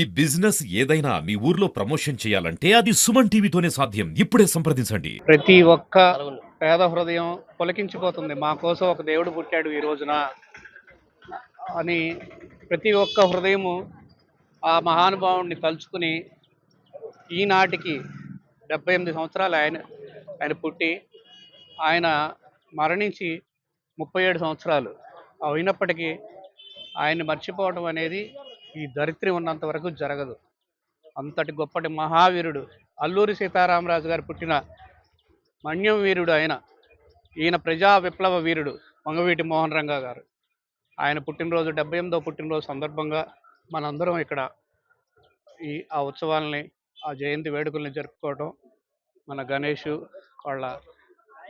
ఈ బిజినెస్ ఏదైనా మీ ఊర్లో ప్రమోషన్ చేయాలంటే అది సుమన్ టీవీతోనే సాధ్యం. ఇప్పుడే సంప్రదించండి. ప్రతి ఒక్క పేద హృదయం పొలకించిపోతుంది. మా కోసం ఒక దేవుడు పుట్టాడు ఈ రోజున అని ప్రతి ఒక్క హృదయము ఆ మహానుభావుడిని తలుచుకుని ఈనాటికి డెబ్బై ఎనిమిది సంవత్సరాలు ఆయన ఆయన పుట్టి ఆయన మరణించి ముప్పై ఏడు సంవత్సరాలు అయినప్పటికీ ఆయన్ని మర్చిపోవడం అనేది ఈ దరిద్రం ఉన్నంత వరకు జరగదు. అంతటి గొప్పటి మహావీరుడు అల్లూరి సీతారామరాజు గారు పుట్టిన మన్యం వీరుడు ఆయన ఈయన ప్రజా విప్లవ వీరుడు మంగవీటి మోహన్ రంగా గారు. ఆయన పుట్టినరోజు డెబ్బై ఎనిమిదో పుట్టినరోజు సందర్భంగా మనందరం ఇక్కడ ఈ ఆ ఉత్సవాల్ని ఆ జయంతి వేడుకల్ని జరుపుకోవడం మన గణేష్ వాళ్ళ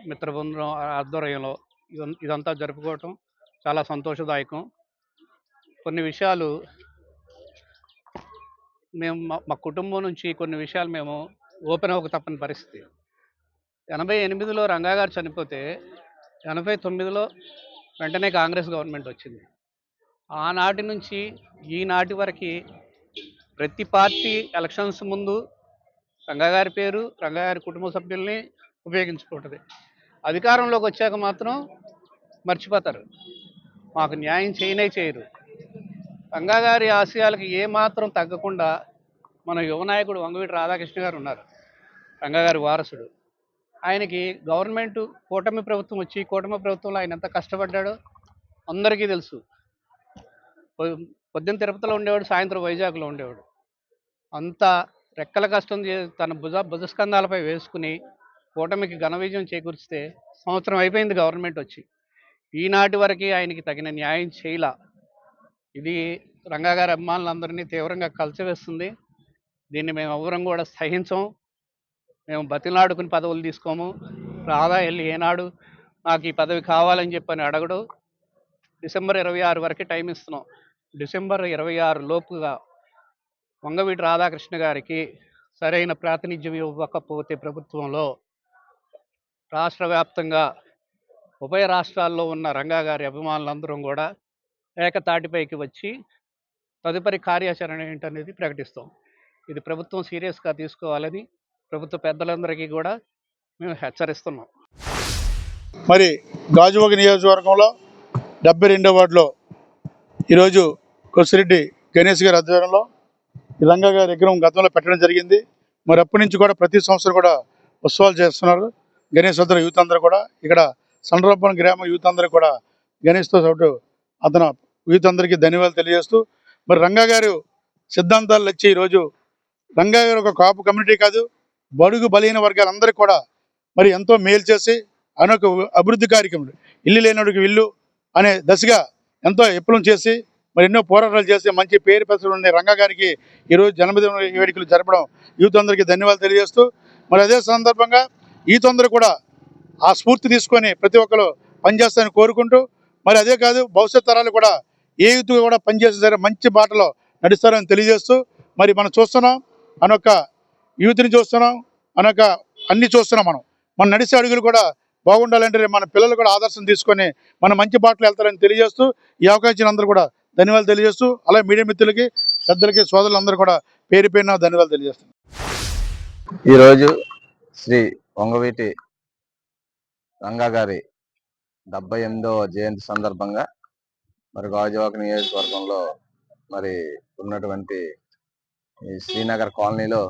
మిత్రబృందం ఆధ్వర్యంలో ఇదంతా జరుపుకోవటం చాలా సంతోషదాయకం. కొన్ని విషయాలు మేము మా- మా కుటుంబం నుంచి కొన్ని విషయాలు మేము ఓపెన్ అవ్వక తప్పని పరిస్థితి. ఎనభై ఎనిమిదిలో రంగా గారు చనిపోతే ఎనభై తొమ్మిదిలో వెంటనే కాంగ్రెస్ గవర్నమెంట్ వచ్చింది. ఆనాటి నుంచి ఈనాటి వరకు ప్రతి పార్టీ ఎలక్షన్స్ ముందు రంగాగారి పేరు రంగాగారి కుటుంబ సభ్యుల్ని ఉపయోగించుకుంటుంది. అధికారంలోకి వచ్చాక మాత్రం మర్చిపోతారు. మాకు న్యాయం చేయనే చేయరు. గంగాగారి ఆశయాలకు ఏమాత్రం తగ్గకుండా మన యువనాయకుడు వంగవీటి రాధాకృష్ణ గారు ఉన్నారు. గంగాగారి వారసుడు. ఆయనకి గవర్నమెంట్ కూటమి ప్రభుత్వం వచ్చి కూటమి ప్రభుత్వంలో ఆయన ఎంత కష్టపడ్డాడో అందరికీ తెలుసు. పొద్దున్న తిరుపతిలో ఉండేవాడు సాయంత్రం వైజాగ్లో ఉండేవాడు. అంత రెక్కల కష్టం తన భుజ భుజస్కంధాలపై వేసుకుని కూటమికి ఘన విజయం చేకూర్చితే సంవత్సరం అయిపోయింది గవర్నమెంట్ వచ్చి. ఈనాటి వరకు ఆయనకి తగిన న్యాయం చేయలా. ఇది రంగా గారి అభిమానులందరినీ తీవ్రంగా కలిసివేస్తుంది. దీన్ని మేము ఎవరం కూడా సహించం. మేము బతిలాడుకుని పదవులు తీసుకోము. రాధా వెళ్ళి ఏనాడు నాకు ఈ పదవి కావాలని చెప్పని అడగడు. డిసెంబర్ ఇరవై ఆరు వరకు టైం ఇస్తున్నాం. డిసెంబర్ ఇరవై ఆరు లోపుగా వంగవీటి రాధాకృష్ణ గారికి సరైన ప్రాతినిధ్యం ఇవ్వకపోతే ప్రభుత్వంలో రాష్ట్ర వ్యాప్తంగా ఉభయ రాష్ట్రాల్లో ఉన్న రంగా గారి అభిమానులందరం కూడా ఏకతాటిపైకి వచ్చి తదుపరి కార్యాచరణ ఏంటనేది ప్రకటిస్తాం. ఇది ప్రభుత్వం సీరియస్గా తీసుకోవాలని ప్రభుత్వ పెద్దలందరికీ కూడా మేము హెచ్చరిస్తున్నాం. మరి గాజువాక నియోజకవర్గంలో డెబ్బై రెండో వార్డులో ఈరోజు కొసిరెడ్డి గణేష్ గారి ఆధ్వర్యంలో ఇలంగా గారి విగ్రహం గతంలో పెట్టడం జరిగింది. మరి అప్పటి నుంచి కూడా ప్రతి సంవత్సరం కూడా ఉత్సవాలు చేస్తున్నారు. గణేష్ అందరూ యూత్ అందరూ కూడా. ఇక్కడ సండ్రబ్బన్ గ్రామ యూత్ అందరూ కూడా గణేష్తో పాటు అతను యూత్ ధన్యవాదాలు తెలియజేస్తూ మరి రంగా గారు సిద్ధాంతాలు వచ్చి ఈరోజు రంగా గారు ఒక కాపు కమ్యూనిటీ కాదు బడుగు బలహీన వర్గాలందరికీ కూడా మరి ఎంతో మేలు చేసి అనేక అభివృద్ధి కార్యక్రమం ఇల్లు లేనివాడికి ఇల్లు అనే దశగా ఎంతో ఎప్పులం చేసి మరి ఎన్నో పోరాటాలు చేసి మంచి పేరు ప్రశ్నలు ఉన్న రంగా గారికి ఈరోజు జన్మదిన వేడుకలు జరపడం యూత్ అందరికీ ధన్యవాదాలు తెలియజేస్తూ మరి అదే సందర్భంగా యూత్ అందరూ కూడా ఆ స్ఫూర్తి తీసుకొని ప్రతి ఒక్కరు పనిచేస్తారని కోరుకుంటూ మరి అదే కాదు భవిష్యత్ తరాలు కూడా ఏ యూత్ కూడా పనిచేసిన సరే మంచి బాటలో నడుస్తారని తెలియజేస్తూ మరి మనం చూస్తున్నాం అనొక యూత్ని చూస్తున్నాం అనొక అన్ని చూస్తున్నాం మనం. మన నడిచే అడుగులు కూడా బాగుండాలంటే మన పిల్లలు కూడా ఆదర్శం తీసుకొని మన మంచి బాటలు వెళ్తారని తెలియజేస్తూ ఈ అవకాశం అందరూ కూడా ధన్యవాదాలు తెలియజేస్తూ అలాగే మీడియా మిత్రులకి పెద్దలకి సోదరులందరూ కూడా పేరు పేరున ధన్యవాదాలు తెలియజేస్తాను ఈరోజు శ్రీ వంగవీటి రంగా గారి డెబ్బై ఎనిమిదవ జయంతి సందర్భంగా మరి గాజువాక నియోజకవర్గంలో మరి ఉన్నటువంటి ఈ శ్రీనగర్ కాలనీలో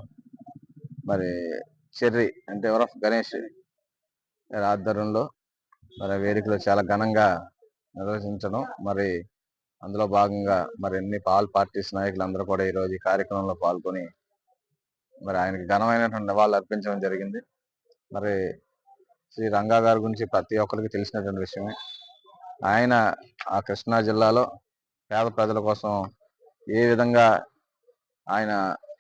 మరి చెర్రి అంటే ఎవరో గణేష్ గారి ఆధ్వర్యంలో మరి వేదికలో చాలా ఘనంగా నిర్వహించడం మరి అందులో భాగంగా మరి ఎన్ని పాల్ పార్టీస్ నాయకులందరూ కూడా ఈరోజు ఈ కార్యక్రమంలో పాల్గొని మరి ఆయనకి ఘనమైనటువంటి నివాళులు అర్పించడం జరిగింది. మరి శ్రీ రంగా గారి గురించి ప్రతి ఒక్కరికి తెలిసినటువంటి విషయమే. ఆయన ఆ కృష్ణా జిల్లాలో పేద ప్రజల కోసం ఏ విధంగా ఆయన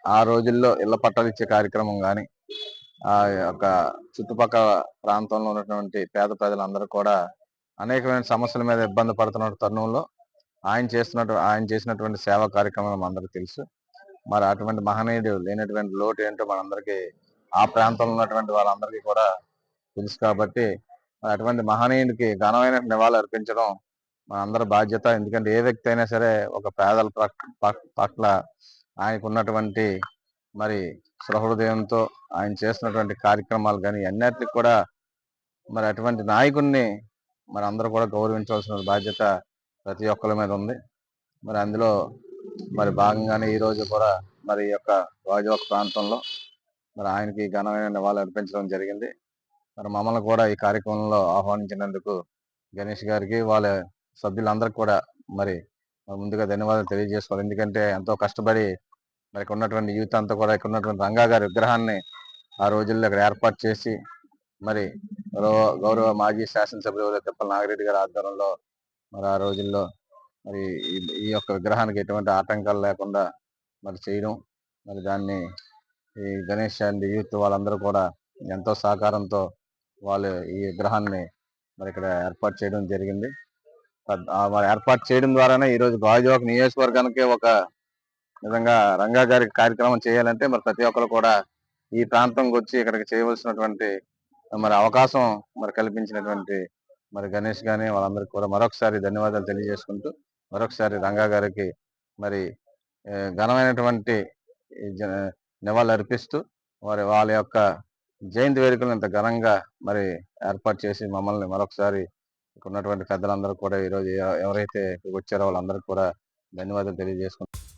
ఆ రోజుల్లో ఇళ్ళ పట్టాలు ఇచ్చే కార్యక్రమం కానీ ఆ యొక్క చుట్టుపక్కల ప్రాంతంలో ఉన్నటువంటి పేద ప్రజలందరూ కూడా అనేకమైన సమస్యల మీద ఇబ్బంది పడుతున్న తరుణంలో ఆయన చేస్తున్నట్టు ఆయన చేసినటువంటి సేవా కార్యక్రమం అందరికీ తెలుసు. మరి అటువంటి మహనీయుడు లేనటువంటి లోటు ఏంటో మనందరికీ ఆ ప్రాంతంలో ఉన్నటువంటి వాళ్ళందరికీ కూడా తెలుసు కాబట్టి అటువంటి మహనీయుడికి ఘనమైన నివాళులు అర్పించడం మనందరి బాధ్యత. ఎందుకంటే ఏ వ్యక్తి అయినా సరే ఒక పేదల పట్ల ఆయనకు ఉన్నటువంటి మరి సహృదయంతో ఆయన చేస్తున్నటువంటి కార్యక్రమాలు కానీ అన్నిటికి కూడా మరి అటువంటి నాయకుడిని మరి అందరూ కూడా గౌరవించవలసిన బాధ్యత ప్రతి ఒక్కరి మీద ఉంది. మరి అందులో మరి భాగంగానే ఈ రోజు కూడా మరి ఈ యొక్క గాజువాక ప్రాంతంలో మరి ఆయనకి ఘనమైన నివాళులు అర్పించడం జరిగింది. మరి మమ్మల్ని కూడా ఈ కార్యక్రమంలో ఆహ్వానించినందుకు గణేష్ గారికి వాళ్ళ సభ్యులందరికీ కూడా మరి ముందుగా ధన్యవాదాలు తెలియజేసుకోవాలి. ఎందుకంటే ఎంతో కష్టపడి మరి ఉన్నటువంటి యూత్ అంతా కూడా ఇక్కడ ఉన్నటువంటి రంగా గారి విగ్రహాన్ని ఆ రోజుల్లో ఇక్కడ ఏర్పాటు చేసి మరి గౌరవ గౌరవ మాజీ శాసనసభ్యులు తిప్పల నాగిరెడ్డి గారి ఆధ్వర్యంలో మరి ఆ రోజుల్లో మరి ఈ- ఈ యొక్క విగ్రహానికి ఎటువంటి ఆటంకాలు లేకుండా మరి చేయడం మరి దాన్ని ఈ గణేష్ అండ్ యూత్ వాళ్ళందరూ కూడా ఎంతో సహకారంతో వాళ్ళు ఈ విగ్రహాన్ని మరి ఇక్కడ ఏర్పాటు చేయడం జరిగింది. మరి ఏర్పాటు చేయడం ద్వారానే ఈ రోజు గాజువాక నియోజకవర్గానికి ఒక నిజంగా రంగా గారి కార్యక్రమం చేయాలంటే మరి ప్రతి ఒక్కరు కూడా ఈ ప్రాంతంకి వచ్చి ఇక్కడికి చేయవలసినటువంటి మరి అవకాశం మరి కల్పించినటువంటి మరి గణేష్ గాని వాళ్ళందరికీ కూడా మరొకసారి ధన్యవాదాలు తెలియజేసుకుంటూ మరొకసారి రంగా గారికి మరి ఘనమైనటువంటి జ- నివాళులు అర్పిస్తూ మరి వాళ్ళ యొక్క జయంతి వేడుకలను ఇంత ఘనంగా మరి ఏర్పాటు చేసి మమ్మల్ని మరొకసారి ఇక్కడ ఉన్నటువంటి పెద్దలందరూ కూడా ఈరోజు ఎవరైతే వచ్చారో వాళ్ళందరికీ కూడా ధన్యవాదాలు తెలియజేసుకుంటున్నాం.